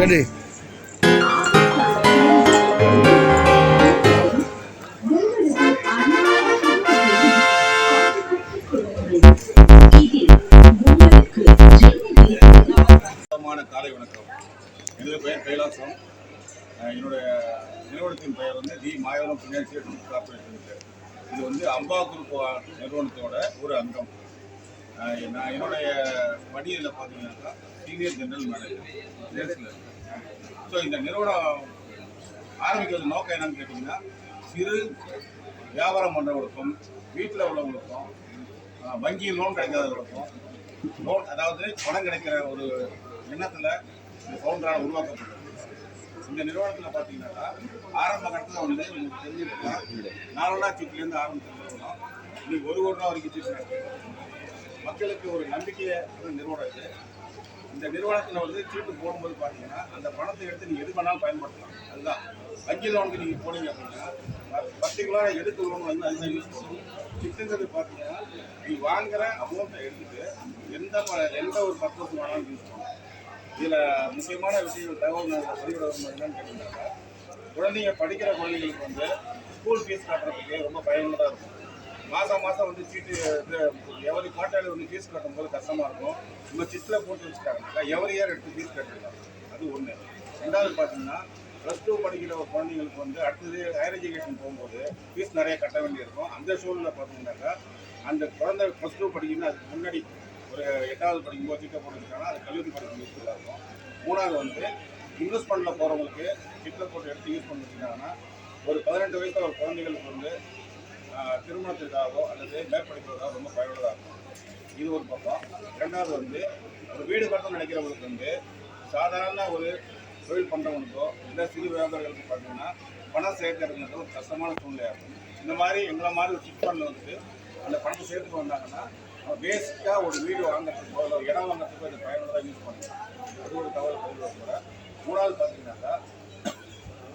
நன்றி காலை வணக்கம். எனது பெயர் கைலாசம். என்னுடைய நிறுவனத்தின் பெயர் வந்து தி மாயவரம் ஃபினான்சியல் கார்பரேஷன் இது வந்து அம்பா குரூப் நிறுவனத்தோட ஒரு அங்கம். நான் என்னுடைய பணியில் பார்த்தீங்கன்னாக்கா சீனியர் ஜெனரல் மேனேஜர் சேல்ஸில் ஸோ இந்த நிறுவனம் ஆரம்பிக்கிறது நோக்கம் என்னன்னு கேட்டிங்கன்னா சிறு வியாபாரம் பண்ணுறவங்களுக்கும் வீட்டில் உள்ளவங்களுக்கும் வங்கியில் லோன் கிடைக்காதவங்களுக்கும் லோன் அதாவது பணம் கிடைக்கிற ஒரு எண்ணத்தில் இந்த ஃபவுண்டரால் உருவாக்கப்பட்டது. இந்த நிறுவனத்தில் பார்த்தீங்கன்னாக்கா ஆரம்ப கட்டத்தில் வந்து உங்களுக்கு தெரிஞ்சிருக்கா நாலு சீட்லேருந்து ஆரம்பித்த நிறுவனம். இன்னைக்கு ஒரு கோடி ரூபா வரைக்கும் மக்களுக்கு ஒரு நம்பிக்கையை நிறுவனம் இது இந்த நிறுவனத்தில் வந்து சீட்டு போடும்போது பார்த்தீங்கன்னா அந்த பணத்தை எடுத்து நீங்கள் எது வேணாலும் பயன்படுத்தலாம். அதுதான். வங்கி லோனுக்கு நீங்கள் போனீங்க அப்படின்னா பர்டிகுலராக எடுத்து லோன் வந்து அதுதான் யூஸ் பண்ணும் சிட்டுங்கிறது பார்த்தீங்கன்னா நீங்கள் வாங்குகிற அமௌண்ட்டை எடுத்துட்டு எந்த ப- எந்த ஒரு பர்பஸ் வேணாலும் யூஸ் பண்ணலாம். இதில் முக்கியமான விஷயங்கள் தகவல் நான் பதிவிட என்னன்னு கேட்டீங்கன்னாக்கா குழந்தைங்க படிக்கிற குழந்தைங்களுக்கு வந்து ஸ்கூல் ஃபீஸ் கட்டுறதுக்கு ரொம்ப பயனுள்ளதாக இருக்கும். மாதம் மாதம் வந்து சீட்டு இது எவரி குவார்ட்டர்ல வந்து ஃபீஸ் கட்டும்போது கஷ்டமாக இருக்கும். நம்ம சிட்டில் போட்டு வச்சுட்டாங்கனாக்கா எவரி இயர் எடுத்து ஃபீஸ் கட்டிடலாம். அது ஒன்று ரெண்டாவது பார்த்தீங்கன்னா ப்ளஸ் டூ படிக்கிற குழந்தைங்களுக்கு வந்து அடுத்தது ஹையர் எஜுகேஷன் போகும்போது ஃபீஸ் நிறைய கட்ட வேண்டியிருக்கும். அந்த சூழ்நிலை பார்த்தீங்கன்னாக்கா அந்த குழந்தை ப்ளஸ் டூ படிக்கணும்னா அதுக்கு முன்னாடி ஒரு எட்டாவது படிக்கும்போது சீட்டை போட்டுருக்காங்கன்னா அது கல்லூரி படிக்கும் யூஸ்ஃபுல்லாக இருக்கும். மூணாவது வந்து இன்வெஸ்ட்மெண்ட்டில் போகிறவங்களுக்கு சீட்டை போட்டு எடுத்து யூஸ் பண்ணிருக்காங்கன்னா ஒரு பதினெட்டு வயசில் ஒரு குழந்தைகளுக்கு வந்து திருமணத்திற்காகவோ அல்லது மேற்படிப்புக்காக ரொம்ப பயனுள்ளதாக இருக்கும். இது ஒரு பக்கம். ரெண்டாவது வந்து ஒரு வீடு கட்டணும்னு நினைக்கிறவங்களுக்கு வந்து சாதாரண ஒரு தொழில் பண்ணுறவங்களுக்கோ இல்லை சிறு வியாபாரிகளுக்கு பார்த்தீங்கன்னா பணம் சேர்க்கறதுன்றது ஒரு கஷ்டமான சூழ்நிலையாக இருக்கும். இந்த மாதிரி எங்களை மாதிரி ஒரு சிட் பண்ண வந்து அந்த பணத்தை சேர்த்துட்டு வந்தாங்கன்னா பேசிக்காக ஒரு வீடு வாங்குறதுக்கோ இல்லை இடம் வாங்குறதுக்கோ இது பயனுள்ளதாக யூஸ் பண்ணலாம். அது ஒரு தகவல் கூட. மூணாவது பார்த்தீங்கன்னாக்கா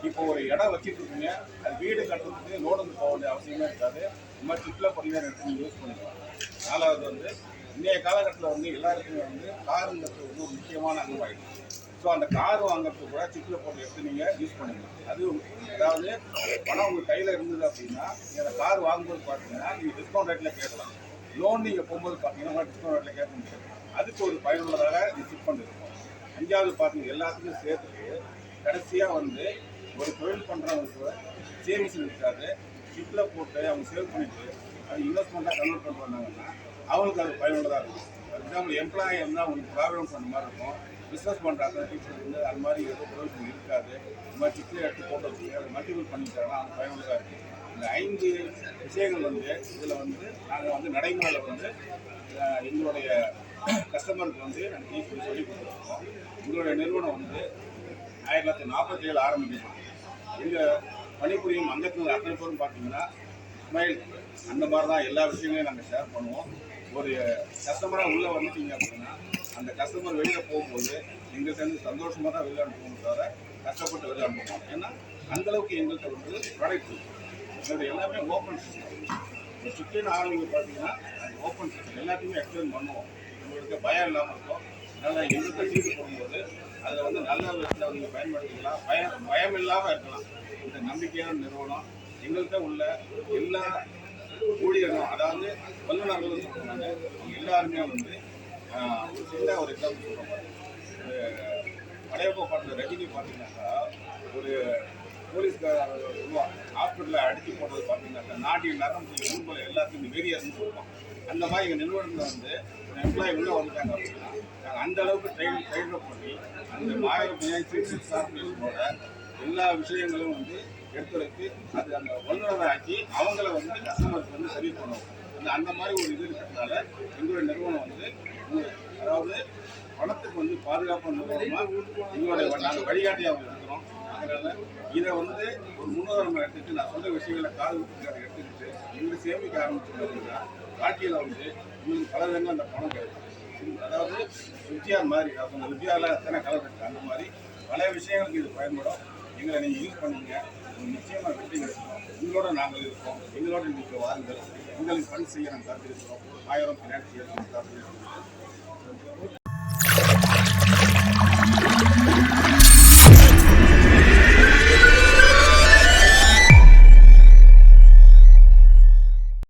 இப்போ ஒரு இடம் வச்சுட்டு இருக்கீங்க அது வீடு கட்டுறதுக்கு வந்து போக வேண்டிய அவசியமே இருக்காது. இந்த மாதிரி சிட்டில் படிக்கிற எடுத்து நீங்கள் யூஸ் பண்ணிக்கலாம். நாலாவது வந்து இன்றைய காலகட்டத்தில் வந்து எல்லாருக்குமே வந்து காருங்கிறது வந்து ஒரு முக்கியமான அங்கமாயிடுச்சு. ஸோ அந்த கார் வாங்குறதுக்கு கூட சுற்றுலா பொருள் எடுத்து நீங்கள் யூஸ் பண்ணிக்கலாம். அது அதாவது பணம் உங்கள் கையில் இருந்தது அப்படின்னா நீங்கள் அந்த கார் வாங்கும்போது பார்த்தீங்கன்னா நீங்கள் டிஸ்கவுண்ட் ரேட்டில் கேட்கலாம். லோன் நீங்கள் போகும்போது பார்த்தீங்கன்னா டிஸ்கவுண்ட் ரேட்டில் கேட்க முடியாது. அதுக்கு ஒரு பயனுள்ளதாக இது சிப் பண்ணிருக்கோம் அஞ்சாவது பார்த்தீங்கன்னா எல்லாத்துக்கும் சேர்த்துட்டு கடைசியாக வந்து ஒரு தொழில் பண்ணுறவங்களுக்கு சேவிங்ஸ் இருக்காது ஷிப்பில் போட்டு அவங்க சேவ் பண்ணிட்டு அது இன்வெஸ்ட்மெண்ட்டாக கன்வெர்ட் பண்ணுறாங்கன்னா அவங்களுக்கு அது பயனுள்ளதாக இருக்கும். ஃபார் எக்ஸாம்பிள் எம்ப்ளாயி இருந்தால் அவங்களுக்கு ப்ராப்ளம் பண்ண மாதிரி இருக்கும். பிஸ்னஸ் பண்ணுறாங்க டீச்சர் வந்து அது மாதிரி எதுவும் ப்ரொவிஷன் இருக்காது. இந்த மாதிரி சிப்பில் எடுத்து போட்டு வச்சுங்க அதை மல்டிபிள் பண்ணிட்டாங்கன்னா அது பயனுள்ளதாக இருக்குது இந்த ஐந்து விஷயங்கள் வந்து இதில் வந்து நாங்கள் வந்து நடைமுறையில் வந்து எங்களுடைய கஸ்டமருக்கு வந்து நாங்கள் சொல்லி கொடுத்துருக்கோம் எங்களுடைய நிறுவனம் வந்து ஆயிரத்தி தொள்ளாயிரத்தி நாற்பத்தி ஏழு ஆரம்பிக்கப்பட்டது எங்கள் பணிபுரியும் அங்கத்தினர் அத்தனை பேரும் பார்த்தீங்கன்னா ஸ்மைல் அந்த மாதிரி தான் எல்லா விஷயங்களையும் நாங்கள் ஷேர் பண்ணுவோம். ஒரு கஸ்டமராக உள்ளே வந்துட்டீங்க அப்படின்னா அந்த கஸ்டமர் வெளியில் போகும்போது எங்கள்கிட்ட இருந்து சந்தோஷமாக தான் விளையாண்டு அனுப்புவோம் தவிர கஷ்டப்பட்டு வெளில அனுப்புவோம் ஏன்னா அந்தளவுக்கு எங்கள்கிட்ட வந்து ப்ராடக்ட் எங்களுடைய எல்லாமே ஓப்பன் சிஸ்டம் இந்த சுற்றின ஆளுங்க பார்த்தீங்கன்னா ஓப்பன் சிஸ்டம் எல்லாத்தையுமே எக்ஸ்பிளைன் பண்ணுவோம். உங்களுக்கு பயம் இல்லாமல் இருக்கும். அதனால் எங்கள்கிட்ட சீட்டு போடும்போது அதில் வந்து நல்ல விதத்தில் நீங்கள் பயன்படுத்திக்கலாம். பயம் பயம் இல்லாமல் இருக்கலாம். இந்த நம்பிக்கையான நிறுவனம் எங்கள்கிட்ட உள்ள எல்லா ஊழியர்களும் அதாவது வல்லுநர்களும் சொல்கிறாங்க அவங்க எல்லாருமே வந்து ஒரு சின்ன ஒரு எக்ஸாம்பிள் சொல்கிறோம் படையப்போ பாட்டில் ரஜினி பார்த்தீங்கன்னாக்கா ஒரு போலீஸ்கார ஹாஸ்பிட்டலில் அடித்து போடுறது பார்த்தீங்கன்னாக்கா நாட்டின் நரம்பு ஊர்வலம் எல்லாத்துக்கும் இருந்து சொல்லுவோம் அந்த மாதிரி எங்கள் நிறுவனத்தில் வந்து எம்ப்ளாயி உள்ளே வந்துட்டாங்க அப்படின்னா நாங்கள் அந்த அளவுக்கு ட்ரெயின் ட்ரெயின் பண்ணி அந்த மாவட்ட ஃபினான்சியல் கார்பரேஷனோட எல்லா விஷயங்களும் வந்து எடுத்துரைத்து அது அந்த வல்லுநரை ஆக்கி அவங்கள வந்து கஸ்டமருக்கு வந்து சர்வீஸ் பண்ணுவோம் அந்த அந்த மாதிரி ஒரு இது இருக்கிறதுனால எங்களுடைய நிறுவனம் வந்து அதாவது பணத்துக்கு வந்து பாதுகாப்பு நிறுவனமாக எங்களுடைய நாங்கள் வழிகாட்டியாக இருக்கிறோம் அதனால் இதை வந்து ஒரு முன்னுதாரணம் எடுத்துட்டு நான் சொன்ன விஷயங்களை காது எடுத்து சேமிக்க ஆரம்பிச்சோம்னா வாழ்க்கையில் வந்து உங்களுக்கு பல விதங்கள் அந்த பணம் கிடைக்கும். அதாவது வித்தியார் மாதிரி அவங்க சொன்ன வித்தியாவில் எத்தனை கலர் இருக்குது அந்த மாதிரி பல விஷயங்களுக்கு இது பயன்படும். எங்களை நீங்கள் யூஸ் பண்ணீங்க. நிச்சயமாக வெற்றி கிடைக்கும். உங்களோட நாங்கள் இருக்கோம் எங்களோட நீங்கள் வாருங்கள். உங்களுக்கு பணி செய்ய நாங்கள் காத்திருக்கிறோம். ஆயிரம் ஃபினான்சியல் காத்திருக்கிறோம்.